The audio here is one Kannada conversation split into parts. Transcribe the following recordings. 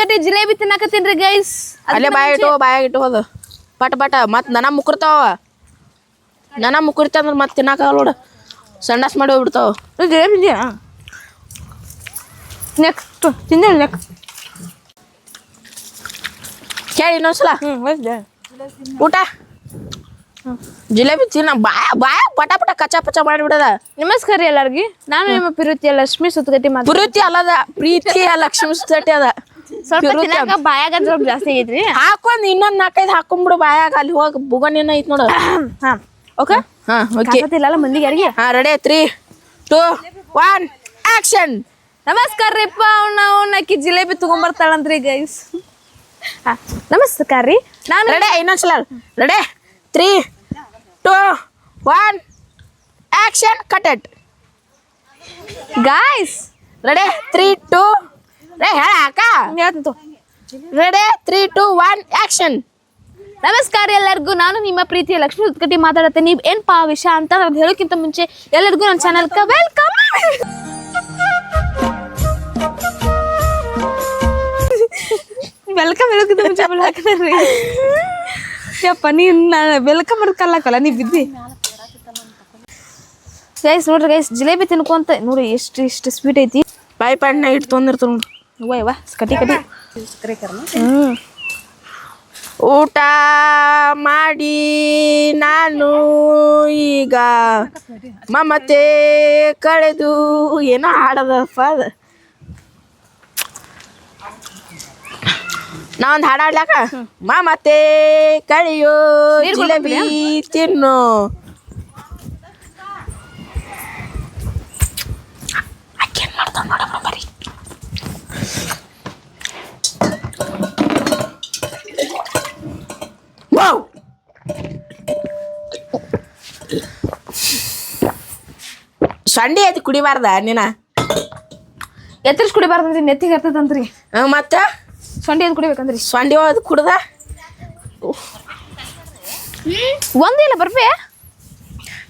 ಗಂಟೆ ಜಿಲೇಬಿ ತಿನ್ನಕತ್ತೀನ್ರಿ ಗೈಸ್ ಅಲ್ಲೇ ಬಾಯ ಇಟ್ಟು ಬಾಯಾಗ ಇಟ್ಟು ಹೋದ ಪಟ ಪಟ. ಮತ್ ನನ ಮುಕುರ್ತಾವ. ನನ ಮುಕುರ್ತ ಅಂದ್ರೆ ಮತ್ತೆ ತಿನ್ನಾಕಲ್ಲ ನೋಡ. ಸಂಡಾಸ್ ಮಾಡಿ ಹೋಗ್ಬಿಡ್ತಾವ. ಜಿಲೇಬಿ ಇದೆಯಾ ನೆಕ್ಸ್ಟ್ ತಿಂದ ನೆಕ್ಸ್ಟ್ ಕೇಳಿ ಇನ್ನೊಂದ್ಸಲ. ಊಟ? ಜಿಲೇಬಿ ತಿನ್ನ ಬಾಯ ಬಾಯ ಪಟ ಪಟ ಕಚ್ಚ ಪಚ ಮಾಡಿಬಿಡದ ನಮಸ್ಕಾರ ಎಲ್ಲಾರ್ಗಿ. ನಾನು ನಿಮ್ಮ ಪ್ರೀತಿಯ ಲಕ್ಷ್ಮಿ ಸುತ್ತಗಟ್ಟಿ ಮಾತು ಪ್ರೀತಿ ಅಲ್ಲದ ಪ್ರೀತಿ ಲಕ್ಷ್ಮಿ ಸುತ್ತಗಟ್ಟಿ ಅದ. ಸ್ವಲ್ಪ ತಿನ್ನಾಕ ಬಾಯಾಗ ಸ್ವಲ್ಪ ಜಾಸ್ತಿ ಐತ್ರಿ. ಹಾಕೊಂಡ್ ಇನ್ನೊಂದ್ ನಾಲ್ಕೈದು ಹಾಕೊಂಡ್ಬಿಡು ಬಾಯಾಗ ಅಲ್ಲಿ ಹೋಗಿ ಬುಗನ್ ಐತ್ ನೋಡು. ಹಾ. ಓಕೆ ಹಾ ಓಕೆ ಕಾಕತಿಲ್ಲಲ್ಲ ಮಂದಿಗೆ ಯಾರಿಗೆ? ಹಾ ready three two one action ನಮಸ್ಕಾರ ರೀಪ್ಪ ಅವ್ನ ಅವ್ನ ಅಕ್ಕಿ ಜಿಲೇಬಿ ತಗೊಂಬರ್ತಾಳಂತ್ರಿ ಗೈಸ್ ನಮಸ್ಕಾರ ರೀ. ನಾನು ರೆಡಿ ಇನ್ನೊಂದ್ಸಲ. Ready three two one action cut it guys ready three two ರೇ ಹೇಳ ಅಕ್ಕ ಹೇಳ್ತಂತು ready three two one action ನಮಸ್ಕಾರ ಎಲ್ಲರಿಗೂ ನಾನು ನಿಮ್ಮ ಪ್ರೀತಿಯ ಲಕ್ಷ್ಮಿ ಉತ್ಕಟ್ಟಿ ಮಾತಾಡತ್ತೆ ನೀವು ಏನಪ್ಪಾ ವಿಷಯ ಅಂತ ಅದು ಹೇಳೋಕ್ಕಿಂತ ಮುಂಚೆ ಎಲ್ಲರಿಗೂ ನನ್ನ ಚಾನಲ್ಗೆ ವೆಲ್ಕಮ್ ವೆಲ್ಕಮ್ ಹೇಳೋಕ್ಕಿಂತ ಮುಂಚೆ ಆಮೇಲೆ ಹಾಕಿದ್ರಿ ಯಪ್ಪ ನೀನು ನಾನು ವೆಲ್ಕಮ್ ಮಾಡ್ಕಲ್ಲಕ್ಕಲ್ಲ ನೀವು ಬಿದ್ದಿ ಗೈಸ್ ನೋಡ್ರಿ ಗೈಸ್ ಜಿಲೇಬಿ ತಿನ್ಕೊಂತ ನೋಡಿ ಎಷ್ಟು ಇಷ್ಟು ಸ್ವೀಟ್ ಐತಿ ಬಾಯಿ ಪಾಡ್ನ ಇಟ್ಟು ತೊಂದಿರ್ತ ನೋಡು ವಾ ವಾ ಕಟಿ ಕಟಿ ಹ್ಞೂ ಊಟ ಮಾಡಿ ನಾನು ಈಗ ಮಮತೆ ಕಳೆದು ಏನೋ ಹಾಡದಪ್ಪ ಅದ. ನಾ ಒಂದು ಹಾಡು ಹಾಡ್ಲಾಕ ಮಮತೆ ಕಳೆಯೋ ಜಿಲೇಬಿ ತಿನ್ನು ಸಂಡೆ ಐತಿ ಕುಡಿಬಾರ್ದ ನೀನ? ಎತ್ತರಿಸಿ ಕುಡಿಬಾರ್ದಂತ್ರಿ ನೆತ್ತಿಗೆ ಇರ್ತದಂತ್ರಿ ಆ, ಮತ್ತ? ಸೊಂಡಿ ಅದು ಕುಡಿಬೇಕಂದ್ರಿ. ಸಂಡೆ ಅದು ಕುಡ್ದ? ಒಂದೇ ಬರ್ಬೇ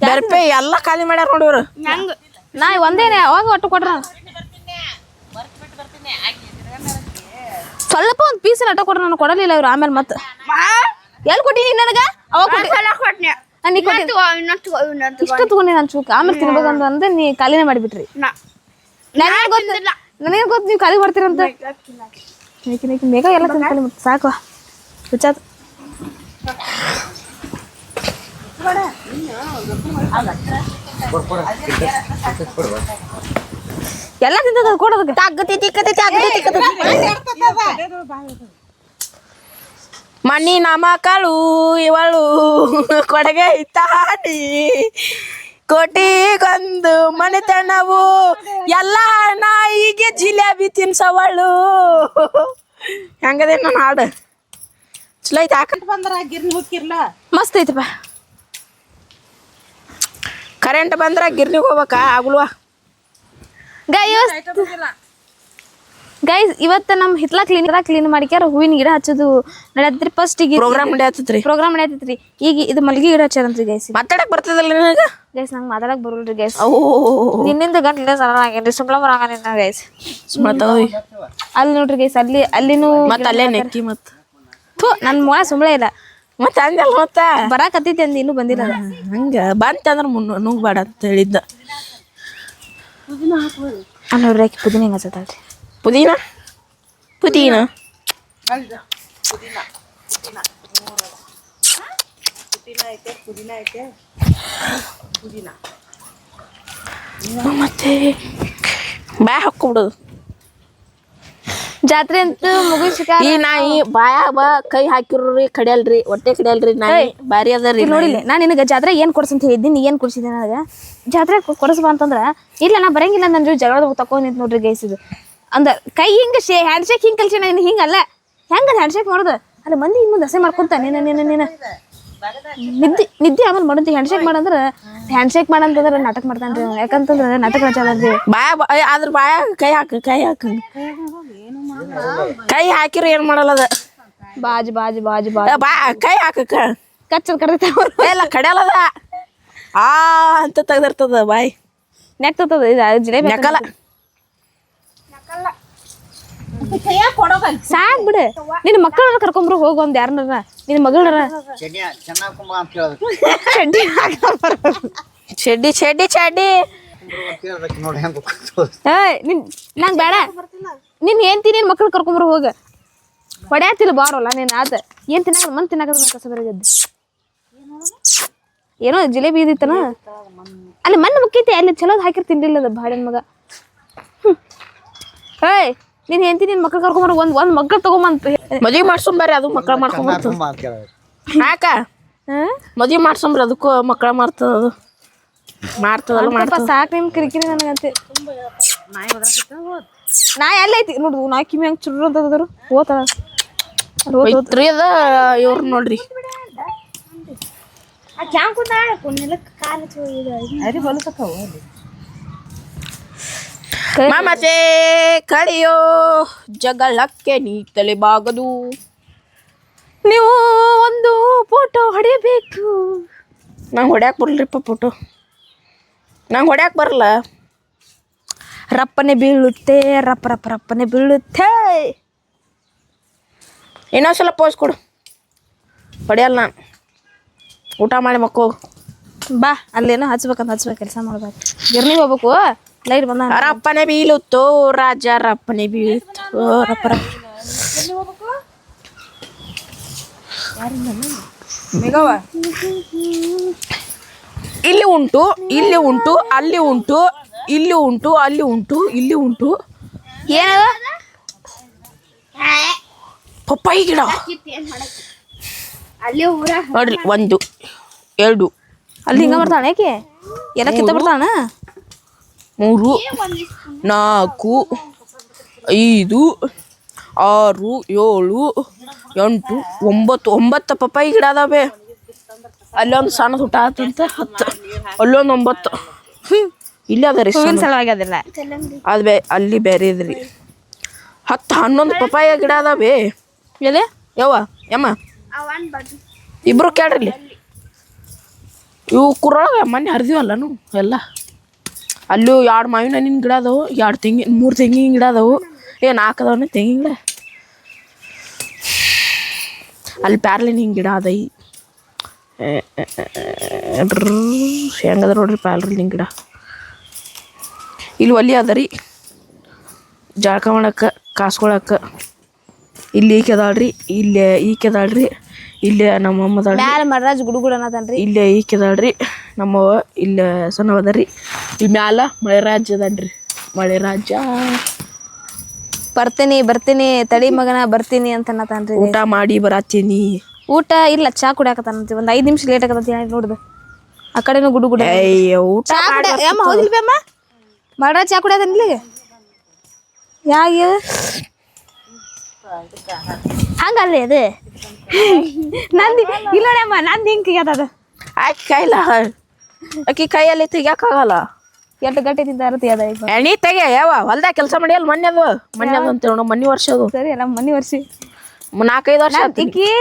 ಬರ್ಪೆ? ಎಲ್ಲ ಖಾಲಿ ಮಾಡ್ಯಾರ ನೋಡಿವ್ರು ಹೆಂಗ ನಾ ಒಂದೇನೆ ಅವಾಗ ಒಟ್ಟು ಕೊಟ್ರ. ಸ್ವಲ್ಪ ಒಂದು ಪೀಸ್ ಅಟ್ಟ ಕೊಟ್ರ ನಾನು ಕೊಡಲಿಲ್ಲ ಇವ್ರು ಆಮೇಲೆ ಮತ್ತೆ ಎಲ್ಲಿ ಕೊಟ್ಟಿನಿ ನನಗೆ? ಅವಾಗ ಕೊಟ್ಟಿ ಆ, ನೀ ಕೊಟ್ಟಿ ಇಷ್ಟ ತಗೊಂಡಿ ನಾನು ಚೂಕ ಆಮೇಲೆ ತಿನ್ಬೇಕಂತ ಅಂದ್ರೆ ನೀ ಖಾಲಿನೇ ಮಾಡಿಬಿಟ್ರಿ. ನನಗೆ ಗೊತ್ತಿಲ್ಲ ನನಗೆ ಗೊತ್ತು ನೀವು ಖಾಲಿ ಮಾಡ್ತೀರಂತ. ಬೇಗ ಎಲ್ಲ ತಿನ್ಕೊಳ್ಳಿ ಮತ್ತೆ ಸಾಕು. ರುಚಾದ ಎಲ್ಲ ತಿಂತದ ಕೊಡೋದಕ್ಕೆ ಮಣ್ಣಿ ನಮ್ಮ ಮಕ್ಕಳು ಇವಳು ಕೊಡಗೆ ತಾಡಿ ಕೋಟಿಗೊಂದು ಮನೆತನವು. ಎಲ್ಲ ನಾಯಿಗೆ ಜಿಲೇಬಿ ತಿನ್ಸವಳು. ಹೆಂಗದೆ ನನ್ನ ಹಾಡು. ಚಲೋ ಐತೆ ಹಾಕ. ಮಸ್ತ್ ಐತಪ್ಪ ಕರೆಂಟ್ ಬಂದ್ರ ಗಿರ್ನಿಗೆ ಹೋಗ್ಬೇಕಾ ಆಗ್ಲ್ವಾ. ಗೈಸ್ ಗೈಸ್ ಇವತ್ತು ನಮ್ಮ ಹಿತ್ಲ ಕ್ಲೀನ್ ಕ್ಲೀನ್ ಮಾಡಿಕ್ಯಾರ. ಹೂವಿನ ಗಿಡ ಹಚ್ಚೋದು ನಡೆಯತ್ರಿ. ಫಸ್ಟ್ ಈಗ ಪ್ರೋಗ್ರಾಮ್ ನಡೆಯತ್ತೈತ್ರಿ. ಪ್ರೋಗ್ರಾಮ್ ನಡೆಯತೈತ್ರಿ ಈಗ ಇದು ಮಲ್ಗಿ ಗಿಡ ಹಚ್ಚಾರಂತ್ರಿ ಗೈಸ್ ಮಾತಾಡಕ್ ಬರ್ತದಲ್ಲ ನಿನಗೆ? ಗೈಸ್ ನಂಗೆ ಮಾತಾಡಕ್ ಬರಲ್ರಿ ಗೈಸ್ ನಿನ್ನಿಂದ ನಿನ್ನಿಂದ ಗಂಟೆ ಸರ ಆಗೇನ್ರಿ ಸುಮ್ಲ ಬರಾಗನಿಂದ ಗೈಸ್ ಅಲ್ಲಿ ನೋಡ್ರಿ ಗೈಸ್ ಅಲ್ಲಿ ಅಲ್ಲಿನೂ ಮತ್ತೆ ಅಲ್ಲೇ ನೆಕ್ಕಿ ಮತ್ತೆ? ಥೂ ನನ್ನ ಮೊಳ ಸುಮ್ಳೆ ಇಲ್ಲ. ಮತ್ತೆ ಹಂಗಲ್ಲ ಮತ್ತ? ಬರಾಕತ್ತೈತಿ ಅಂದ್ ಇನ್ನೂ ಬಂದಿಲ್ಲ. ಹಂಗೆ. ಬಂತಂದ್ರ ಮುನ್ನ ನುಗ್ಬೇಡ ಅಂತ ಹೇಳಿದ್ದ. ನೋಡ್ರಿ ಆಕಿ ಪುದೀನ ಹೆಂಗ ಹಚ್ಚತಾಳ್ರಿ ಪುದೀನ ಪುದೀನ ಮತ್ತೆ ಬಾಯ್ ಹಾಕ್ಕೊಬಿಡೋದು ಜಾತ್ರೆ ಅಂತೂ ಮುಗಿಸ್ಕ ಈ ನಾಯಿ ಬಾಯಾಗ ಬಾ ಕೈ ಹಾಕಿರ್ರಿ ಕಡಿಯಲ್ರಿ ಹೊಟ್ಟೆ ಕಡಿಯಲ್ರಿ ನಾಯಿ. ಬಾರಿ ಅದರಿ ನೋಡಿಲ್ಲ ನಾನು ನಿನಗೆ ಜಾತ್ರೆ ಏನು ಕೊಡ್ಸಂತ ಹೇಳಿದ್ದೀನಿ ನೀ ಏನು ಕೊಡ್ಸಿದ್ದೆ ನನಗೆ? ಜಾತ್ರೆ ಕೊಡಿಸ್ಬಾ ಅಂತಂದ್ರೆ ಇಲ್ಲ ನಾ ಬರಂಗಿಲ್ಲ ನನ್ನ ಜಗಳದ ಜಗಳ ತಕೊಂಡ್ ನಿಂತು ನೋಡ್ರಿ ಗೈಸ್ ಇದು. ಅಂದ ಕೈ ಹಿಂಗೆ ಶೇ ಹ್ಯಾಂಡ್ ಶೇಕ್ ಹಿಂಗೆ ಕಲ್ಸಿ ನಾನು? ಹಿಂಗಲ್ಲ ಹೆಂಗೆ ಹ್ಯಾಂಡ್ ಶೇಕ್ ಮಾಡೋದು? ಅಲ್ಲ ಮಂದಿ ಮುಂದೆ ಹಸೆ ಮಾಡ್ಕೊಂತ ನೀನು ನೀನು ನೀನು. ನಿದ್ದೆ ನಿದ್ದೆ ಆಮೇಲೆ ಮಾಡೋದು ಹ್ಯಾಂಡ್ ಶೇಕ್ ಮಾಡಂದ್ರೆ ಹ್ಯಾಂಡ್ ಶೇಕ್ ಮಾಡಂತಂದ್ರೆ ನಾಟಕ ಮಾಡ್ತಾನೆ ರೀ ಯಾಕಂತಂದ್ರೆ ನಾಟಕ ರಚಾದ್ರಿ ಬಾಯ ಅದ್ರ ಬಾಯ ಕೈ ಹಾಕು ಕೈ ಹಾಕ. ಕೈ ಹಾಕಿರೋ ಏನು ಮಾಡಲ್ಲ ಅದ. ಬಾಜ್ ಬಾಜ್ ಬಾಜ್ ಬಾಜ್. ಬಾ ಕೈ ಹಾಕ ಕಚ್ಚದ ಕರಿತಾವ ಎಲ್ಲ ಕಡೆಯಲ್ಲದ ಆ ಅಂತ ತೆಗ್ದಿರ್ತದ ಬಾಯ್. ನೆಕ್ತದ ಇದು ಜಿಲೇಬಿ ನೆಕಲ ಕೊಡೋಗಲ್ ಸಾಕ್ ಬಿಡು. ನಿನ್ನ ಮಕ್ಕಳನ್ನ ಕರ್ಕೊಂಬ್ರು ಹೋಗು ಒಂದ್ ಯಾರನ್ನ ನಿನ್ನ ಮಗಳರ ಚಡ್ಡಿ. ಚಡ್ಡಿ ಚಡ್ಡಿ ಚಡ್ಡಿ ನಂಗ್ ಬೇಡ. ನಿನ್ ಏನ್ತಿ ನಿನ್ ಮಕ್ಕಳು ಕರ್ಕೊಂಬ್ರು ಹೋಗ. ಹೊಡ್ಯಾತಿಲ್ಲ ಬಾರೋಲ್ಲ ನೀನ್ ಆತ. ಏನ್ ತಿನ್ನಾಕ ಮನ್ ಬರಗದ್ದು ಏನೋ ಜಿಲೇಬಿ ಇದಿತ್ತನ ಅಲ್ಲಿ ಮಣ್ಣು ಮುಕ್ಕೈತಿ ಅಲ್ಲಿ ಚಲೋದ್ ಹಾಕಿರ್ ತಿನ್ಲಿಲ್ಲ ಬಾಡಿನ ಮಗ. ಹ್ಮ್. ಏಯ್ ನೀನ್ ಹೆಂಡತಿ ನಿನ್ ಮಕ್ಳು ಕರ್ಕೊಂಬರ್ ಒಂದ್ ಒಂದ್ ಮಕ್ಳು ತಗೊಂಬಂತ ಮದ್ವೆ ಮಾಡ್ಸೊಂಬರ್ರಿ ಅದು ಮಕ್ಳ ಮಾಡ್ಕೊಂಬರ್ತ ಹಾಕ ಮದ್ವೆ ಮಾಡ್ಸೊಂಬ್ರಿ ಅದಕ್ಕೂ ಮಕ್ಳ ಮಾಡ್ತದ ಅದು. ಮಾಡ್ತದಲ್ಲ ಮಾಡ್ತದ. ಸಾಕು ನಿಮ್ ಕಿರಿಕಿರಿ ನನಗಂತೆ. ನಾ ಎಲ್ಲೈತಿ ನೋಡು ನಾ ಕಿಮ್ಮಿ ಹಂಗೆ ಚುರು ಅಂತ ಹೋತ್ರಿ ಅದ ಇವ್ರು ನೋಡ್ರಿ. ಆ ಕಾಲು ಅರಿ ಮಮತೆ ಕಳೆಯೋ ಜಗಳಕ್ಕೆ ನೀ ತಲೆಬಾಗದು ನೀವು ಒಂದು ಫೋಟೋ ಹೊಡಿಬೇಕು. ನಂಗೆ ಹೊಡ್ಯಾಕೆ ಬರಲ್ರಿಪ್ಪ ಫೋಟೋ. ನಂಗೆ ಹೊಡ್ಯಾಕೆ ಬರಲ್ಲ. ರಪ್ಪನೆ ಬೀಳುತ್ತೆ ರಪ್ಪ ರಪ್ಪ ರಪ್ಪನೆ ಬೀಳುತ್ತೆ. ಇನ್ನೊಂದ್ಸಲ ಪೋಸ್ ಕೊಡು. ಹೊಡೆಯಲ್ಲ ನಾನು. ಊಟ ಮಾಡಿ ಮಕ್ಕೋ ಬಾ ಅಲ್ಲೇನೋ ಹಚ್ಬೇಕಂತ ಹಚ್ಬೇಕು ಕೆಲಸ ಮಾಡ್ಬೇಕು. ಗಿರ್ನಿಗೆ ಹೋಗ್ಬೇಕು. ಲೈಟ್ ಬಂದ ರಪ್ಪನೆ ಬೀಳುತ್ತೋ ರಾಜ ರಪ್ಪನೆ ಬೀಳುತ್ತೋ ರಪ್ಪ ಇಲ್ಲಿ ಉಂಟು ಇಲ್ಲಿ ಉಂಟು ಅಲ್ಲಿ ಉಂಟು ಇಲ್ಲಿ ಉಂಟು ಅಲ್ಲಿ ಉಂಟು ಇಲ್ಲಿ ಉಂಟು ಏನದ ಪಪ್ಪಾಯಿ ಗಿಡ. ನೋಡ್ರಿ ಒಂದು ಎರಡು. ಅಲ್ಲಿ ಹಿಂಗ ಬರ್ತಾನೆ ಏಕೆ ಎಲ್ಲ ಕಿತ್ತ ಬರ್ತಾಳ ಮೂರು ನಾಲ್ಕು ಐದು ಆರು ಏಳು ಎಂಟು ಒಂಬತ್ತು. ಒಂಬತ್ತು ಪಪ್ಪಾಯಿ ಗಿಡ ಅದಾವೆ. ಅಲ್ಲೊಂದು ಸಣ್ಣ ಊಟ ಆತಂತ ಹತ್ತು. ಅಲ್ಲೊಂದು ಒಂಬತ್ತು. ಇಲ್ಲೇ ಅದ ರೀ ಸಲುವಾಗಿ ಅದಿಲ್ಲ. ಅದು ಬೇ ಅಲ್ಲಿ ಬೇರೆ ಇದ್ರಿ. ಹತ್ತು ಹನ್ನೊಂದು ಪಪ್ಪಾಯ ಗಿಡ ಅದಾವೆ. ಎಲ್ಲಿ ಯವ್ವ ಯಮ್ಮ. ಇಬ್ರು ಕೇಳ್ರಿ ಇವು ಕುರೊಳಗೆ ಮೊನ್ನೆ ಹರಿದಿವಲ್ಲನು ಎಲ್ಲ. ಅಲ್ಲೂ ಎರಡು ಮಾವಿನ ಹಣ್ಣಿನ ಗಿಡ ಅದಾವು ಎರಡು ತೆಂಗಿನ ಮೂರು ತೆಂಗಿನ ಗಿಡ ಅದಾವು. ಏ ನಾಲ್ಕು ಅದಾವನ ತೆಂಗಿನ ಗಿಡ. ಅಲ್ಲಿ ಪ್ಯಾರ್ಲಿನ ಗಿಡ ಅದೈ ಹೆಂಗದ ನೋಡ್ರಿ ಪ್ಯಾರ್ಲಿನ ಗಿಡ. ಇಲ್ಲಿ ಒಲಿ ಅದ ರೀ. ಜಳಕ ಮಾಡಕ್ಕೆ ಕಾಸ್ಕೊಳಕ್ಕೆ ಇಲ್ಲಿ ಈಕೆ ಅದಾಳ್ರಿ ಇಲ್ಲೇ ಈಕೆ ಅದಾಳ್ರಿ ಇಲ್ಲೇ ನಮ್ಮ ಅಮ್ಮ ಅದಾಳ್ರಿ ಮ್ಯಾಲ ಮಡ್ರಾಜ್ ಗುಡು ಗುಡು ಅನ್ನತಾನ್ರಿ ಇಲ್ಲೇ ಈಕೆ ಅದಾಳ್ರಿ ನಮ್ಮವ್ವ ಇಲ್ಲೇ ಸಣ್ಣವ ಅದ ರೀ. ಇಲ್ಲಿ ಮ್ಯಾಲ ಮಳೆ ರಾಜ್ಯ ಅದನ್ರಿ. ಮಳೆ ರಾಜ್ಯ. ಬರ್ತೀನಿ ಬರ್ತೀನಿ ತಡಿ ಮಗನ ಬರ್ತೀನಿ ಅಂತ ಅನ್ನತಾನ್ರಿ. ಊಟ ಮಾಡಿ ಬರಾತೀನಿ. ಊಟ ಇಲ್ಲ ಚಾ ಕುಡಿಯಾಕತ್ತಾನಂತಿ ಒಂದ್ ಐದ್ ನಿಮಿಷ ಲೇಟ್ ಆಗತ್ತ ಹೇಳಿ ನೋಡ್ದು? ಆ ಕಡೆನೂ ಗುಡು ಗುಡ ಅಯ್ಯ ಊಟ ಚಾ ಕುಡಿ ಅಮ್ಮ ಹೌದಿಲ್ಲ ಬಿ ಅಮ್ಮ ಮಡ್ರಾಜ್ ಚಾ ಕುಡಿಯೋದನ್ ಇಲ್ಲಿಗೆ? ಯಾಕೆ ಹಂಗಲ್ರಿ ಅದು? ನಂದಿ ಇಲ್ಲ ನೋಡಿ ಅಮ್ಮ ನಂದು ಹಿಂಗೆ ಅದ. ಆಕಿ ಕೈಲ ಆಕಿ ಕೈಯಲ್ಲಿ ತೆಗಿಯಕ್ಕಾಗಲ್ಲ ಎಷ್ಟು ಗಟ್ಟಿ ತಿಂತಾರತಿ ಅದ ಈಗ. ಎಣ್ಣೆ ತೆಗೆ ಯಾವ ಹೊಲ್ದಾಗ ಕೆಲಸ ಮಾಡಿಯಲ್ಲ ಮೊನ್ನೆ ಅದು? ಮೊನ್ನೆ ಅದು ಅಂತೇಳಿ ನಾವು ಮೊನ್ನೆ ವರ್ಷ ಅದು. ಸರಿ ಅಲ್ಲ ಮನೆ ವರ್ಷಿ. ನಾಲ್ಕೈದು ವರ್ಷ ತಿಕ್ಕಿ ಹಿಂಗ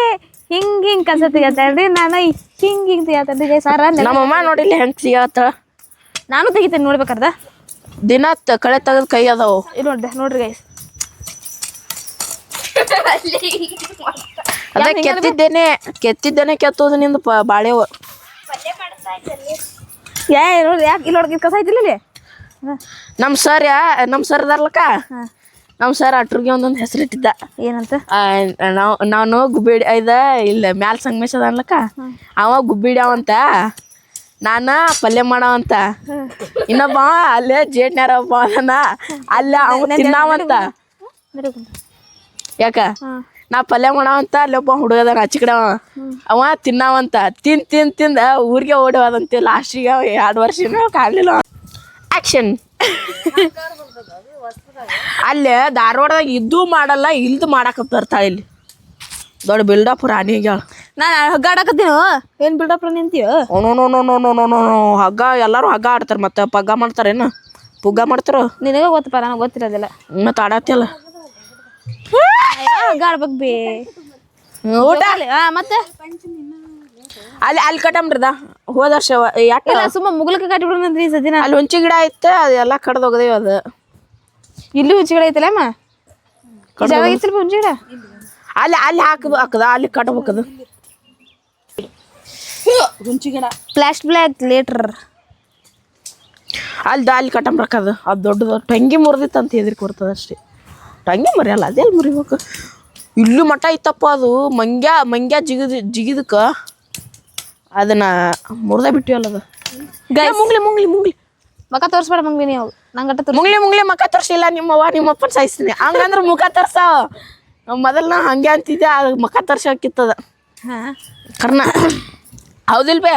ಹಿಂಗ್ ಹಿಂಗ್ ಕಸ ತೆಗಿತಾಳ್ರಿ ನಾನು ಹಿಂಗ್ ಹಿಂಗ್ ತೆಗಿತಾಳ್ರಿ ಸಾರ ನಮ್ಮಮ್ಮ ನೋಡಿಲ್ಲ ಹೆಂಗ್ ಸಿಗತ್ತ ನಾನು ತೆಗಿತೇನೆ ನೋಡ್ಬೇಕರ್ದ? ದಿನ ತ- ಕಳೆ ತೆಗೆದು ಕೈ ಅದಾವು. ಇದು ನೋಡ್ದೆ ನೋಡ್ರಿ ಗೈಸ್ ಅದ ಕೆತ್ತಿದ್ದೇನೆ ಕೆತ್ತಿದ್ದೇನೆ ಕೆತ್ತೋದು ನಿಂದು ಪ ಬಾಳೆವ. ಯಾ ಯಾಕೆ ಇಲ್ಲಿ ನೋಡಿದ ಕಸ ಐತಿಲ್ಲ ಇಲ್ಲಿ? ನಮ್ಮ ಸರ್ ಯಾ ನಮ್ಮ ಸರ್ ಅದಾರ್ಲಕ್ಕ ನಮ್ಮ ಸರ್ ಅಟ್ರಿಗೆ ಒಂದೊಂದು ಹೆಸರಿಟ್ಟಿದ್ದ ಏನಂತ? ನಾವು ನಾನು ಗುಬ್ಬಿಡಿ ಇದ ಇಲ್ಲ ಮ್ಯಾಲ್ ಸಂಗಮೇಶ್ ಅನ್ಲಕ್ಕ ಅವ ಗುಬ್ಬಿಡಿ ಅವಂತ ನಾನ ಪಲ್ಯ ಮಾಡವಂತ. ಇನ್ನೊಬ್ಬ ಅಲ್ಲೇ ಜೇಟ್ನ್ಯಾರ ಒಬ್ಬ ಅದನ. ಅಲ್ಲೇ ಅವ ತಿನ್ನಾವಂತ. ಯಾಕ? ನಾ ಪಲ್ಯ ಮಾಡವಂತ ಅಲ್ಲೊಬ್ಬ ಹುಡುಗದ ಆಚೆ ಕಡೆ ಅವ ತಿನ್ನವಂತ ತಿನ್ನಾವಂತ ತಿನ್ ತಿನ್ ತಿಂದ ಊರಿಗೆ ಓಡೋದಂತೆ ಲಾಸ್ಟಿಗೆ ಎರಡು ವರ್ಷ ಕಾಣಲಿಲ್ಲ ಆಕ್ಷನ್. ಅಲ್ಲೇ ಧಾರವಾಡದಾಗ ಇದ್ದು ಮಾಡಲ್ಲ ಇಲ್ದು ಮಾಡಕ್ಕೆ ಬರ್ತಾಳೆ ಇಲ್ಲಿ. ದೊಡ್ಡ ಬಿಲ್ಡಪ್ ರಾಣಿ ಆಗ್ಯಾಳ. ಹಗ್ಗ ಹಗ್ಗಾಡಕತ್ತೀನೋ ಏನು ಬಿಲ್ಡಪ್ ರಾಣಿ no no no no no no no no ಹಗ್ಗ ಎಲ್ಲರೂ ಹಗ್ಗ ಆಡ್ತಾರೆ ಮತ್ತೆ ಪಗ್ಗ ಮಾಡ್ತಾರೇನು? ಪುಗ್ಗ ಮಾಡ್ತಾರೋ? ನಿನಗೆ ಗೊತ್ತಪ್ಪ ನನಗೆ ಗೊತ್ತಿರೋದಿಲ್ಲ. ಮತ್ತೆ ಆಡತ್ತಿಲ್ಲ ಹಗ್ಗ ಆಡ್ಬೇಕು ಬೇ. ಊಟ ಮತ್ತೆ? ಅಲ್ಲಿ ಅಲ್ಲಿ ಕಟ್ಟಂಬ್ರದ. ಹೋದ ವರ್ಷ ಯಾಕೆ? ಸುಮ್ಮ ಮುಗುಲಕ್ಕೆ ಕಟ್ಟಿಬಿಡ್ರಿ ಸದಿನ ಅಲ್ಲಿ ಹುಂಚಿ ಗಿಡ ಐತೆ ಅದೆಲ್ಲ ಎಲ್ಲ ಕಡ್ದು ಹೋಗದೇವ ಅದು. ಇಲ್ಲಿ ಹುಚ್ಚಿಗಳ ಗಿಡ ಅಮ್ಮ? ಜಾಗ ಗಿಡ? ಅಲ್ಲಿ ಅಲ್ಲಿ ಹಾಕದು ಹಾಕದ ಅಲ್ಲಿ ಕಟ್ಬೇಕದು. ಗುಂಚಿಗಿಡ ಫ್ಲಾಶ್ ಬ್ಲ್ಯಾಕ್ ಲೇಟರ್ ಅಲ್ಲಿ ಅಲ್ಲಿ ಕಟ್ಟಂಬ್ರಕ್ಕದು ಅದು ದೊಡ್ಡದು. ಟಂಗಿ ಮುರಿದಿತ್ತು ಅಂತ ಹೆದರಿ ಕೊಡ್ತದೆ ಅಷ್ಟೇ. ಟಂಗಿ ಮರಿಯಲ್ಲ ಅದೇ ಮರಿಬೇಕು. ಇಲ್ಲೂ ಮಠ ಇತ್ತಪ್ಪ ಅದು ಮಂಗ್ಯ ಮಂಗ್ಯ ಜಿಗಿದ ಜಿಗಿದಕ್ಕೆ ಅದನ್ನ ಮುರ್ದ ಬಿಟ್ಟಿವಲ್ಲ ಅದು. ಮುಂಗ್ಲಿ ಮುಂಗ್ಲಿ ಮುಂಗ್ಲಿ. ಮಕ ತೋರಿಸ್ಬೇಡ ಮಂಗ್ಲಿ ನೀವು. ನಂಗೆ ಮುಂಗ್ಲಿ ಮುಂಗ್ಲಿ ಮಕ ತೋರಿಸಿಲ್ಲ ನಿಮ್ಮವ್ವ ನಿಮ್ಮಪ್ಪನ ಸಾಯಿಸ್ತೀನಿ. ಹಂಗಂದ್ರೆ ಮುಖ ತರ್ಸ. ಮೊದಲು ನಾ ಹಂಗೆ ಅಂತಿದ್ದೆ ಅದು ಮುಖ ತರ್ಸಕ್ಕಿತ್ತದ. ಕರ್ಣ. ಹೌದಿಲ್ ಬೇ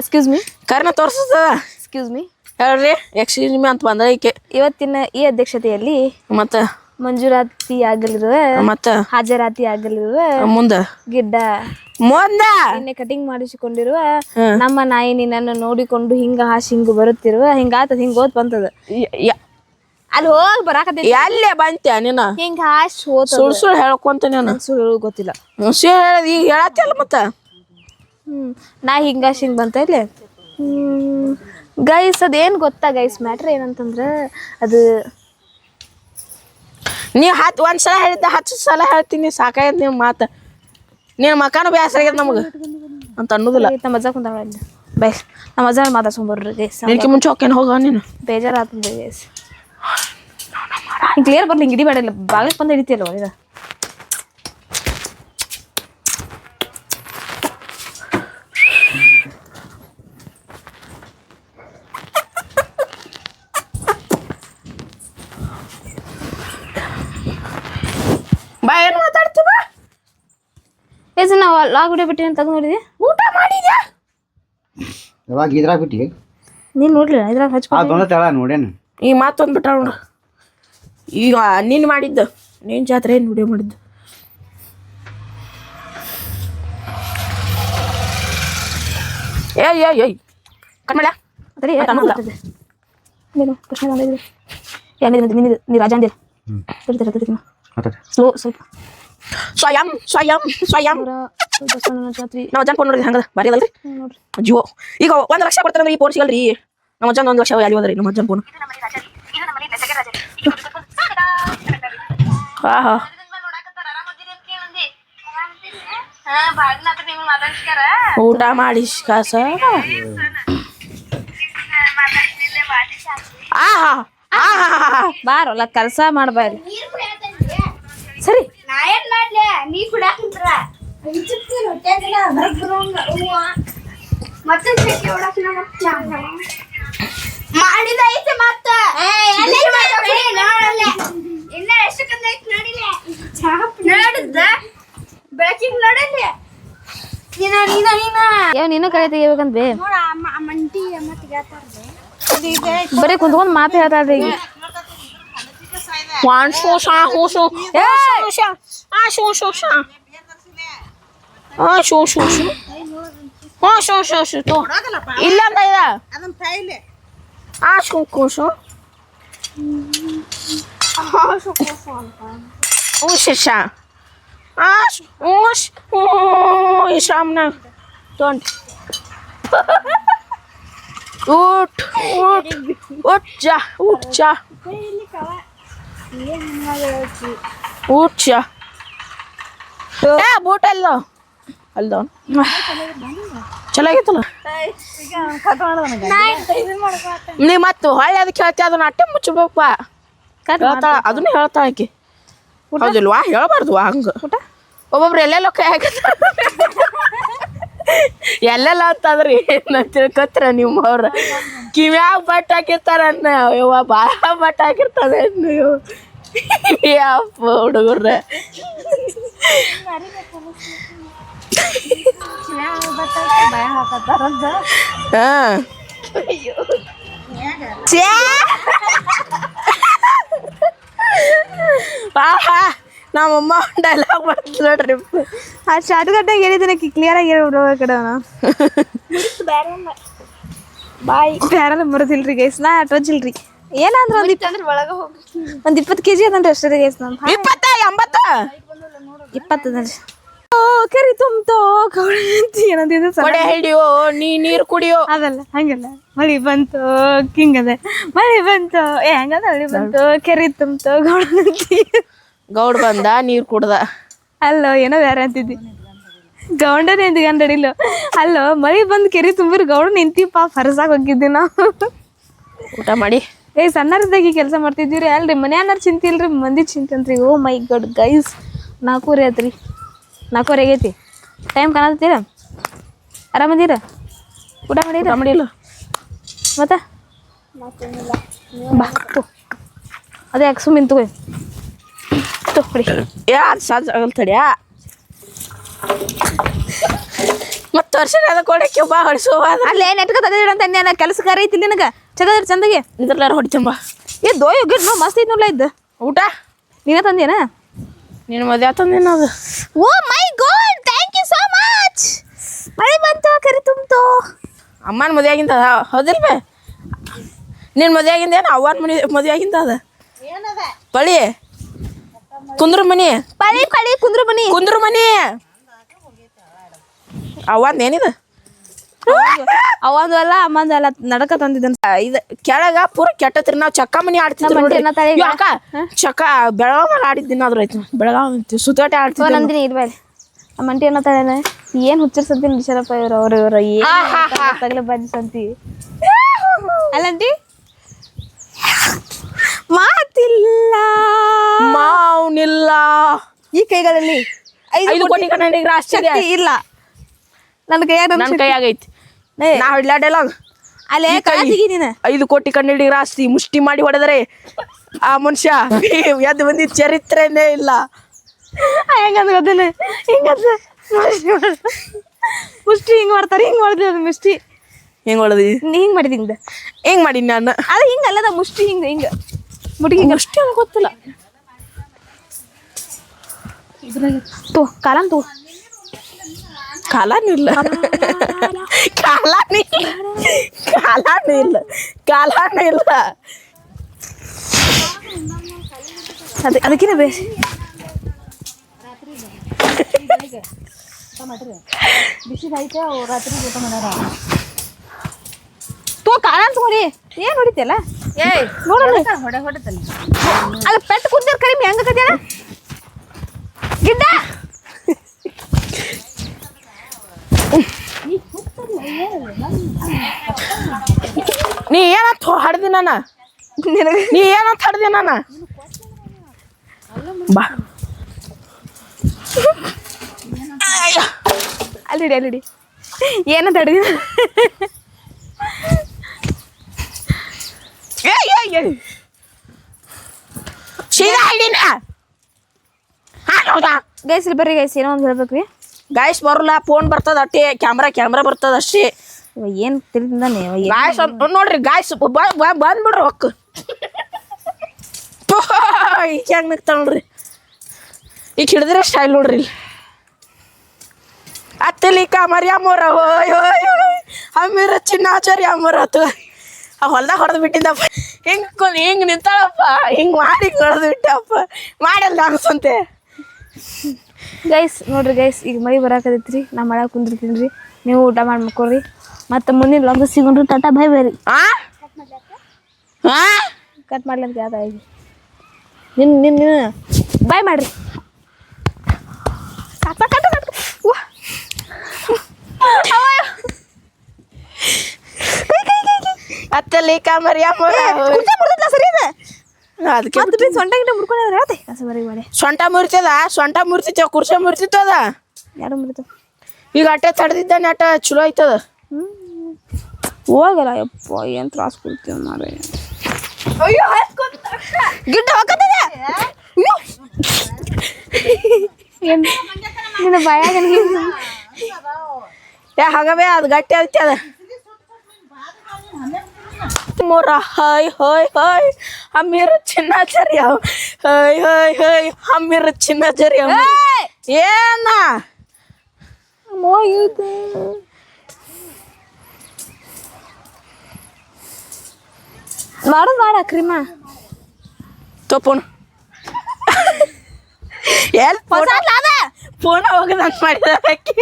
ಎಕ್ಸ್ಕ್ಯೂಸ್ ಮೀ ಕರ್ಣ ತೋರಿಸ್ತದ ಎಕ್ಸ್ಕ್ಯೂಸ್ ಮೀ ಹೇಳ್ರಿ ಎಕ್ಸ್ಕ್ಯೂಸ್ ಮಿ ಅಂತ ಬಂದ್ರೆ ಈಕೆ. ಇವತ್ತಿನ ಈ ಅಧ್ಯಕ್ಷತೆಯಲ್ಲಿ ಮತ್ತ ಮಂಜೂರಾತಿ ಆಗಲಿರುವ ಮತ್ತ ಹಾಜರಾತಿ ಆಗಲಿರುವ ಮುಂದ. ಗಿಡ್ಡ. ಮುಂದ? ನಿನ್ನೆ ಕಟಿಂಗ್ ಮಾಡಿಸಿಕೊಂಡಿರುವ ನಮ್ಮ ನಾಯಿ ನಿನ್ನನ್ನು ನೋಡಿಕೊಂಡು ಹಿಂಗ ಹಾಸಿ ಹಿಂಗ ಬರುತ್ತಿರುವ ಹಿಂಗಾತದ ಹಿಂಗ ಓದ್ ಬಂತದ. ಅಲ್ಲಿ ಹೋಗಿ ಬರಾಕತ್ತೈತಿ. ಅಲ್ಲೇ ಬಂತ್ಯ ನೀನು? ಹಿಂಗ ಹಾಸಿ ಹೋದ ಸುಳ್ಳು ಸುಳ್ಳು ಹೇಳ್ಕೊಂತ ನೀನು. ಸುಳ್ಳು ಗೊತ್ತಿಲ್ಲ. ಹೇಳದ ಈಗ ಹೇಳತ್ತಲ್ಲ ಮತ್ತ? ಹ್ಮ್ ನಾ ಹಿಂಗ ಹಾಸಿ ಹಿಂಗ ಬಂತ ಇಲ್ಲೇ? ಹ್ಮ್ ಗೈಸ್ ಅದೇನ್ ಗೊತ್ತಾ ಗೈಸ್ ಮ್ಯಾಟ್ರ್ ಏನಂತಂದ್ರೆ ಅದು ನೀವು ಹತ್ತು ಒಂದು ಸಲ ಹೇಳಿದ್ದ ಹತ್ತು ಸಲ ಹೇಳ್ತೀನಿ ಸಾಕಾಯ್ತು ನಿಮ್ಮ ಮಾತು. ನೀನು ಮಕಾನ ಬೇಸರ ಆಗ್ಯದ ನಮಗೆ. ಅಂತ ಅನ್ನೋದಿಲ್ಲ. ನಮ್ಮ ಅಜ್ಜ ಕುಂತ ಬೈ. ನಮ್ಮ ಅಜ್ಜ ಮಾತಾಡ್ಸ್ಕೊಂಬರ್ರಿ ಗೈಸ್ ನಿನಗೆ ಮುಂಚೆ ಹೋಗ್ತೇನೆ ಹೋಗ ನೀನು. ಬೇಜಾರಾಗ್ತದೆ ಗೈಸ್ ಕ್ಲಿಯರ್ ಬರ್ಲಿ ಹಿಂಗೆ ಹಿಡಿಬೇಡ ಇಲ್ಲ. ಬಾಗಿಲು ಬಂದು ಹಿಡಿತಿಯಲ್ಲ ಒಳಗ ಬಾ ಏನು ಮಾತಾಡ್ತೀವ ಏಸ್ ನಾವು ಲಾಗ್ ವಿಡಿಯೋ ಅಂತ ತೆಗೆದು ನೋಡಿದೆ ಊಟ ಮಾಡಿದ್ಯಾ? ಯಾವಾಗ ಇದ್ರಾಗ ಬಿಟ್ಟಿ ನೀನು ನೋಡ್ಲಿಲ್ಲ ಇದ್ರಾಗ ಆ ಹಚ್ಕೊಂಡು ತೆಳ ನೋಡೇನು? ಈಗ ಮಾತೊಂದು ಬಿಟ್ಟ ನೋಡು. ಈಗ ನೀನು ಮಾಡಿದ್ದು ನೀನು ಜಾತ್ರೆ ಏನು ವಿಡಿಯೋ ಮಾಡಿದ್ದು? ಏಯ್ ಏಯ್ ಏಯ್ ಕಣ್ಮಳ ಅದೇ. ನೀನು ಪ್ರಶ್ನೆ ಮಾಡಿದ್ವಿ ಏನಿದೆ ನಿಂದು ನೀ ರಾಜ ಅಂದಿರ ತಡಿತಾರೆ ಸ್ಲೋ ಸ್ವಲ್ಪ. ಸ್ವಯಂ ಸ್ವಯಂ ಸ್ವಯಂ ನೂರ ಬಸವಣ್ಣನ ಜಾತ್ರೆ ನಾವು ಅಜ್ಜನ್ ಫೋನ್ ನೋಡಿದ್ರಿ ಹಂಗದ ಭಾರಿ ಅದಲ್ರಿ ಹ್ಮ್, ನೋಡ್ರಿ ಜಿಯೋ ಈಗ ಒಂದು ಲಕ್ಷ ಕೊಡ್ತಾರಂದ್ರೆ ಈ ಫೋನ್ ಸಿಗಲ್ರಿ ನಮ್ಮ ಅಜ್ಜನ್ ಒಂದು ಲಕ್ಷ ಅಲ್ಲಿ ಹೋದ್ರಿ ನಮ್ಮ ಅಜ್ಜನ್ ಫೋನ್ ಹಾ ಹಾ ಊಟ ಮಾಡಿ ಕಾಸ ಆಹಾ ಆಹಾ ಬಾರಲ್ಲ ಕೆಲಸ ಮಾಡಬಾರಿ ಸರಿ ನಾ ಏನ್? ಮಾಡ್ಲೆ ನೀ ಕುಡಾಕಂತ್ರ ಮತ್ತೆ ಚಕ್ಕೆ ಹೊಡಕ್ನ ಮಾಡಿದ ಐತೆ ಮತ್ತ. ಇನ್ನ ಎಷ್ಟಕ್ಕಂದ ಐತೆ ನೋಡಿಲ್ಲ ನೋಡಿದ್ದ? ಬೆಳಕಿಗೆ ನೋಡಲ್ಲ? ನೀನ ನೀನ ನೀನ. ಯಾವ ನೀನು ಕರೆ ತೆಗಿಬೇಕಂತ ಬೇ ನೋಡ ಮಂಟಿ ಮತ್ತೆ ಹೇಳ್ತಾರ್ದೆ ಬರೀ ಕುಂತ್ಕೊಂಡ್ ಮಾತು ಹೇಳ್ತಾಳ್ರಿ ಈಗ. ವಾನ್ ಶೋ ಶಾ ಹೋ ಶೋ ಏ ಶಾ ಆ ಶೋ ಶೋ ಶಾ ಆ ಶೋ ಶೋ ಶೋ ಆ ಶೋ ಶೋ ಶೋ ತೋ ಇಲ್ಲ ಅಂತ ಇದ ಆ ಶೋ ಕೋ ಶೋ ಓ ಶಿಶಾ ಆ ಓ ಓ ಶಾಮ್ನ ತೊಂಡ್ ಉಟ್ ಉಟ್ ಉಟ್ ಜಾ ಉಟ್ ಜಾ ಊಟ ಏ ಬೂಟ್ ಅಲ್ಲ ಅಲ್ದ ಚಲೋ ಆಗಿತ್ತಲ್ಲ ನೀ ಮತ್ತು ಹೊಳ್ಳಿ ಅದಕ್ಕೆ ಹೇಳ್ತಿ ಅದನ್ನ ಅಟ್ಟೆ ಮುಚ್ಚಬೇಕಪ್ಪ ಹೇಳ್ತಾ ಅದನ್ನ ಹೇಳ್ತಾ ಆಕಿ ಹೌದಿಲ್ವಾ ಹೇಳ್ಬಾರ್ದು ಹಂಗ ಒಬ್ಬೊಬ್ರು ಎಲ್ಲೆಲ್ಲೋ ಕೈ ಹಾಕತ್ತಾರ ಎಲ್ಲೆಲ್ಲ ಅಂತಂದ್ರಿ ಏನ ತಿಳ್ಕೊತ್ರ ನಿಮ್ಮ ಅವ್ರ ಕಿವ್ಯಾಗ ಬಟ್ ಹಾಕಿರ್ತಾರ ಅನ್ನ ಯವ್ವ ಭಾಳ ಬಟ್ ಹಾಕಿರ್ತಾನೆ ನೀವು ಯಪ್ಪ ಹುಡುಗರ್ರ. ಹಾ. ಛೇ! ಆಹಾ. ನಮ್ಮಮ್ಮ ಡೈಲಾಗ್ ಮಾಡ್ತೀವಿ ನೋಡ್ರಿ. ಆ ಶಾರ್ಟ್ ಕಟ್ಟಾಗ ಹೇಳಿದ್ದೀನಿ ಕ್ಲಿಯರ್ ಆಗಿ ಹೇಳ್ಬಿಡುವ ಕಡೆ ಬಾಯ್. ಬ್ಯಾರಲ್ಲ ಬರೋದಿಲ್ರಿ ಗೈಸ್ ನಾ ಟೊಜ್ಜಿಲ್ರಿ ಏನಂದ್ರೆ ಒಂದು ಇಪ್ಪ ಒಳಗೆ ಹೋಗಿ ಒಂದು ಇಪ್ಪತ್ತು ಕೆಜಿ ಅದಂತ ಅಷ್ಟೇ ಗೈಸ್ ನಾನು ಇಪ್ಪತ್ತ ಎಂಬತ್ತು? ಇಪ್ಪತ್ತು ಅದನ್ರಿ ಓ ಕರಿ ತುಂಬ್ತೋ ಕೌಳಿ ಏನಂತಿದ್ರು ಸರ್. ಕೊಡೆ ಹಿಡಿಯೋ ನೀ ನೀರು ಕುಡಿಯೋ. ಅದಲ್ಲ ಹಂಗಲ್ಲ. ಮಳಿ ಬಂತು ಹಿಂಗದೆ. ಮಳಿ ಬಂತು ಏ ಹಂಗದ ಮಳಿ ಬಂತು ಕೆರಿ ತುಂಬ್ತು ಗೌಡಂತಿ ಗೌಡ್ ಬಂದ ನೀರು ಕುಡ್ದ. ಅಲ್ಲೋ ಏನೋ ಬೇರೆ ಅಂತಿದ್ದಿ. ಗೌಂಡ ಗಂಡಡಿಲ್ಲ ಅಲ್ಲೋ ಮಳಿ ಬಂದು ಕೆರೆ ತುಂಬಿರ್ ಗೌಡ ನಿಂತಿಪ್ಪ ಫರಸಾಗಿ ಹೋಗಿದ್ದಿ ನಾವು. ಊಟ ಮಾಡಿ. ಏ ಸಣ್ಣರದಾಗಿ ಕೆಲಸ ಮಾಡ್ತಿದ್ವಿ ರೀ ಅಲ್ರಿ? ಮನ್ಯಾನಾರು ಚಿಂತೆ ಇಲ್ರಿ? ಮಂದಿ ಚಿಂತೆ ಅಂತ್ರಿ. ಓ ಮೈ ಗಡ್ ಗೈಸ್ ನಾಲ್ಕೂವರೆ ಆತ್ರಿ. ನಾಲ್ಕೂವರೆ ಆಗೈತಿ. ಟೈಮ್ ಕಾಣತ್ತೀರ ಆರಾಮದೀರ? ಊಟ ಮಾಡಿರ? ಮಾಡಿಲ್ಲ. ಮತ್ತೆ? ಬಾ ಅದೇ ಯಾಕೆ ಸುಮ್ಮನೆ ತಗೋ ಬಿಡಿ ಯಾರು ಸಾಜ್ ಆಗಲ್ ತಡಿಯ ಮತ್ತೆ ವರ್ಷ ಅದ ಕೊಡಕ್ಕೆ ಬಾ ಹೊಡಿಸುವ ಅಲ್ಲಿ ನೆಟ್ಕ ಎಟ್ಕ ಅಂತ ನಾನು ಕೆಲಸಗಾರ ಐತಿ ನಿನಗೆ ಚಂದ್ರ ಚಂದಗೆ ಇದ್ರಲ್ಲಾರ ಹೊಡಿತಂಬ ಏ ದೋಯ್ ಗಿಡ್ ನೋ ಮಸ್ತ್ ಐತಿ ನೋಡ್ಲ ಇದ್ದ ಊಟ ನೀನೇ ತಂದೇನ ನೀನು ಮದುವೆ ತಂದೇನ ಅದು ಓ my god thank you so much ಮಳೆ ಬಂತು ಕರಿ ತುಂಬ್ತು ಅಮ್ಮನ ಮದುವೆ ಆಗಿಂದ ಅದ ಹೌದಿಲ್ಲ ಬೇ ನಿನ್ನ ಮದುವೆ ಆಗಿಂದ ಏನು ಅವ್ವನ ಮನೆ ಮದುವೆ ಆಗಿಂದ ಅದ ಬಳಿ ಕುಂದ್ರ ಮನಿ ಪಳಿ ಪಳಿ ಕುಂದ್ರ ಮನಿ ಕುಂದ್ರ ಮನಿ ಅವಂದ ಏನಿದ ಅವಂದಲ್ಲ ಅಮ್ಮಂದಲ್ಲ ನಡಕ ತಂದಿದ್ದನ್. ಇದು ಕೆಳಗ ಪೂರ ಕೆಟ್ಟತ್ರಿ ನಾವು ಚಕ್ಕ ಮನಿ ಆಡ್ತಿದ್ವಿ. ಅಕ್ಕ ಚಕ್ಕ ಬೆಳಗಾವ್ ಆಡಿದ್ದಿನ ಆದ್ರೂ ಆಯ್ತು. ಬೆಳಗಾವ್ ಸುತ್ತಾಟ ಆಡ್ತಿದ್ವಿ ನಂದಿನಿ ಇರ್ಬಾಯ್ ಅಮ್ಮಂಟಿ ಮಂಟಿ ಅನ್ನತಾಳೇನ ಏನ್ ಹುಚ್ಚರ್ಸತ್ತೀನಿ ಬಿಷರಪ್ಪ ಇವ್ರು ಅವ್ರು ಇವ್ರು ಏನ್ ತಗಲ ಬಾಜಿ ಸಂತಿ. ಅಲ್ಲಂಟಿ ಮಾತಿಲ್ಲ ಈ ಕೈಗಳಲ್ಲಿ ಐದು ಕೋಟಿ ಕನ್ನಡಿಗರ ಆಶ್ಚರ್ಯ ಶಕ್ತಿ ಇಲ್ಲ. ನನ್ನ ಕೈಯಾಗ ನನ್ನ ಕೈಯಾಗೈತಿ. ನಾ ಹೊಡ್ಲಾ ಡೈಲಾಗ್ ಅಲ್ಲೇ ಕಾತಿಗಿ ನೀನು. ಐದು ಕೋಟಿ ಕನ್ನಡಿಗರ ಆಸ್ತಿ ಮುಷ್ಟಿ ಮಾಡಿ ಹೊಡೆದ್ರೆ ಆ ಮನುಷ್ಯ ಎದ್ದು ಬಂದಿ ಚರಿತ್ರೆನೇ ಇಲ್ಲ. ಹೆಂಗಂದ್ರೆ ಅದನ್ನ ಹಿಂಗಂದ್ರೆ ಮುಷ್ಟಿ ಹಿಂಗ್ ಮಾಡ್ತಾರೆ? ಹಿಂಗ್ ಮಾಡಿದ್ರೆ ಅದು ಮುಷ್ಟಿ? ಹೆಂಗ್ ಹೊಡೆದಿ ಹಿಂಗ್ ಮಾಡಿದಿ ಹಿಂಗ? ಹೆಂಗ್ ಮಾಡೀನಿ ನಾನು? ಅದು ಹಿಂಗ ಅಲ್ಲದ ಮುಷ್ಟಿ ಹಿಂಗ ಹಿಂಗ. ಮುಟ್ಗಿ ಹಿಂಗ ಅಷ್ಟೇ ಗೊತ್ತಿಲ್ಲ. ತೋ ಕಾಲಂ ತೋ ಕಾಲಾನು ಇಲ್ಲ ಕಾಲಾನು ಇಲ್ಲ ಕಾಲಾನು ಇಲ್ಲ ಕಾಲಾನು ಇಲ್ಲ ಅದ ಅದಕ್ಕಿನ ಬೇಸ್ ತೋ ಕಾಲ ತಗೋರಿ ಏನ್ ಹೊಡಿತಿಯಲ್ಲ ಏಯ್ ನೋಡಲ್ಲ ಹೊಡೆ ಹೊಡೆತಲ್ಲ ಅಲ್ಲ ಪೆಟ್ಟು ಕುದ್ದಿರ್ ಕಡಿಮೆ ಹೆಂಗ ಕದ್ಯಾನ ಗಿಡ್ಡ ನೀ ಏನಂತ ಹಡ್ದಿ ನಾನು? ನೀ ಏನಂತ ಹಡ್ದಿ ನಾನು? ಬಾ. ಅಲ್ಲಿಡಿ ಅಲ್ಲಿಡಿ. ಏನಂತ ಹಿಡಿದಿ ಏ ಏ ಏ ಸೀದಾ ಹಿಡೀನ. ಗೈಸ್ ಇಲ್ಲಿ ಬರ್ರಿ ಗೈಸ್ ಏನೋ ಒಂದು ಹೇಳ್ಬೇಕ್ರಿ. ಗಾಯ್ಸ್ ಬರಲ್ಲ ಫೋನ್ ಬರ್ತದ ಅಷ್ಟೇ ಕ್ಯಾಮ್ರಾ ಕ್ಯಾಮ್ರಾ ಬರ್ತದ ಅಷ್ಟೇ. ಇವ ಏನ್ ಏನ್ ಗಾಯ್ಸ್ ನೋಡ್ರಿ ಗಾಯ್ಸ್ ಬಂದ್ಬಿಡ್ರಿ ಹೊಕ್ಕ ಈಗ ಹೆಂಗ್ ನಿಗ್ತಾಳ ನೋಡ್ರಿ ಈಗ ಹಿಡಿದ್ರೆ ಸ್ಟೈಲ್ ನೋಡ್ರಿ ಇಲ್ಲಿ. ಅತ್ತಲಿ ಕಾಮರಿ ಮಾರ ಹೋಯ್ ಹೋಯ್ ಹೋಯ್. ಅಮ್ಮಿರ ಚಿನ್ನಾಚಾರಿ ಅಮ್ಮರತ್ತು ಆ ಹೊಲ್ದಾಗ ಹೊಡೆದು ಬಿಟ್ಟಿದ್ದಪ್ಪ. ಹಿಂಗ್ ಹಿಂಗ್ ನಿಂತಾಳಪ್ಪ. ಹಿಂಗ್ ಮಾಡಿ ಹೊಡೆದು ಬಿಟ್ಟಪ್ಪ. ಮಾಡಲ್ಲ ಅನ್ಸಂತೆ ಗೈಸ್ ನೋಡ್ರಿ ಗೈಸ್ ಈಗ ಮೈ ಬರಾಕತೈತ್ರಿ ನಾ ಮಳೆ ಕುಂದಿರ್ತೀನಿ ರೀ. ನೀವು ಊಟ ಮಾಡಿ ಮಕ್ಕೋರಿ ಮತ್ತೆ ಮುಂದಿನ ಲಂಗ ಸಿಗೊಂಡ್ರಿ ಟಾಟಾ ಬೈ ಬೈ ರೀ. ಕಟ್ ಮಾಡ್ಲಂತ ಯಾವ್ದು ಆಗಿ. ನಿನ್ ನಿನ್ ನಿನ್ನ. ಬಾಯ್ ಮಾಡ್ರಿ. ಅತ್ತಲ್ಲಿ ಕಾಮರಿ. ಸರಿ ಅದಕ್ಕೆ ಮತ್ತೆ ಬಿ ಸೊಂಟ ಹೇಳ್ತೆ ಕಸ ಬರೀ ಮಾಡಿ. ಸೊಂಟ ಮುರಿತದ ಸೊಂಟ ಮುರಿತೈತಿ ಕುರ್ಸೆ ಮುರಿತಿತ್ತದ ಯಾರು ಮುರಿತು ಈಗ ಅಟ್ಟೆ ತಡೆದಿದ್ದ ನಟ ಚಲೋ ಆಯ್ತದ? ಹೋಗಲ್ಲ ಯಪ್ಪ ಏನು ತ್ರಾಸ ಕೊಡ್ತೀವಿ ಮಾರೇ ಅಯ್ಯೋ ಗಿಡ್ಡ ಹೋಗತ್ತಿದೆ. ನಿನ್ನ ಬಾಯಾಗ ಏ ಹಾಗವೇ ಅದು ಗಟ್ಟಿ ಅದ. ಮೂರ ಹಾಯ್ ಹಾಯ್ ಹಾಯ್ ಅಮ್ಮಿರ ಚಿನ್ನಾಚಾರಿ ಅವ್ ಹಾಯ್ ಹಾಯ್ ಹಾಯ್ ಅಮ್ಮಿರ ಚಿನ್ನಾಚಾರಿ ಅವ್ ಏನ ಮಾಡೋದು ಮಾಡ ಕ್ರಿಮ ತಪ್ಪೋಣ ಎಲ್ ಫೋನ್ ಹೋಗದಂತ ಮಾಡಿದ ಆಕಿ.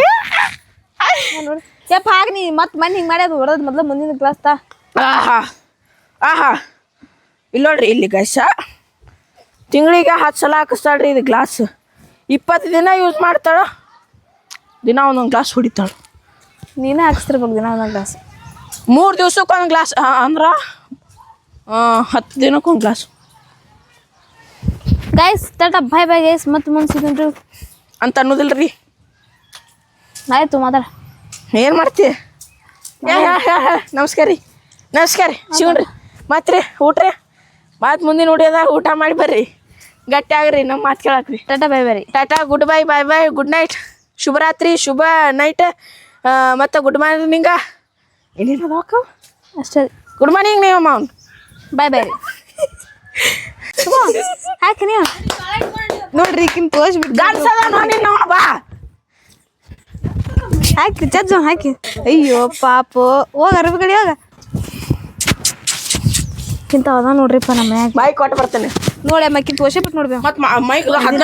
ನೋಡಿ ಯಪ್ಪ ಹಾಗೆ ನೀ ಮತ್ತೆ ಮನೆ ಹಿಂಗೆ ಮಾಡ್ಯಾದ ಹೊಡೆದ್ ಮೊದ್ಲು ಮುಂದಿನ ಕ್ಲಾಸ್ ತಾ ಆಹಾ. ಇಲ್ಲ ನೋಡ್ರಿ ಇಲ್ಲಿ ಗಶ. ತಿಂಗಳಿಗೆ ಹತ್ತು ಸಲ ಹಾಕಿಸ್ತಾಳ್ರಿ ಇದು ಗ್ಲಾಸ್ ಇಪ್ಪತ್ತು ದಿನ ಯೂಸ್ ಮಾಡ್ತಾಳ? ದಿನ ಒಂದೊಂದು ಗ್ಲಾಸ್ ಹೊಡಿತಾಳೆ. ನೀನೇ ಹಾಕಿಸ್ತಿರ್ಬೇಕು ದಿನ ಒಂದೊಂದು ಗ್ಲಾಸ್ ಮೂರು ದಿವ್ಸಕ್ಕೆ ಒಂದು ಗ್ಲಾಸ್ ಅಂದ್ರೆ ಹತ್ತು ದಿನಕ್ಕೆ ಒಂದು ಗ್ಲಾಸ್ ಗೈಸ್ ತಟ ಬಾಯ್ ಬಾಯ್ ಗೈಸ್ ಮತ್ತೆ ಮುಂದೆ ಸಿಗ್ತೀನಿ ಅಂತ ರೀ ಆಯ್ತು ಮಾತಾಡ. ಏನು ಮಾಡ್ತೀಯ ನಮಸ್ಕಾರ ರೀ. ನಮಸ್ಕಾರ ರೀ. ಮತ್ತೆ ರೀ ಊಟ ರೀ. ಮತ್ತೆ ಮುಂದಿನ ಉಡಿಯೋದ ಊಟ ಮಾಡಿ ಬರ್ರಿ. ಗಟ್ಟಿ ಆಗ್ರಿ ನಮ್ಮ ಮಾತು ಕೇಳಕ್ರಿ tata bye bye tata goodbye bye bye good night. ಶುಭರಾತ್ರಿ ಶುಭ ನೈಟ್. ಮತ್ತು ಗುಡ್ ಮಾರ್ನಿಂಗ ಏನೇನು ಅದಾವ ಅಷ್ಟೇ. ಗುಡ್ ಮಾರ್ನಿಂಗ್ ನೀವು ಅವ್ನು. ಬಾಯ್ ಬಾಯ್. ಹಾಕಿ ನೀವು. ನೋಡ್ರಿ ಈಗಿನ ತೋರಿಸ್ಬಿಟ್ಟು ಗಂಡ್ಸದ ನೋಡಿ ನಾವು ಬಾ. ಹಾಕಿ ಚಜ್ಜು ಹಾಕಿ. ಅಯ್ಯೋ ಪಾಪು. ಹೋಗ ಅರ್ಬಿ ಕಡೆ ಹೋಗ. ಇಂಥವು ಅದ ನೋಡ್ರಿಪ್ಪ ನಮ್ಮ ಮನ್ಯಾಗ ಬಾಯಿ ಕೊಟ್ಟು ಬರ್ತೇನೆ. ನೋಡಿ ಅಮ್ಮಕ್ಕಿನ ತೋರ್ಸಿ ಬಿಟ್ಟು ನೋಡ್ಬೇಕು ಮತ್ತೆ ಮೈಕ್ ಹಂಗ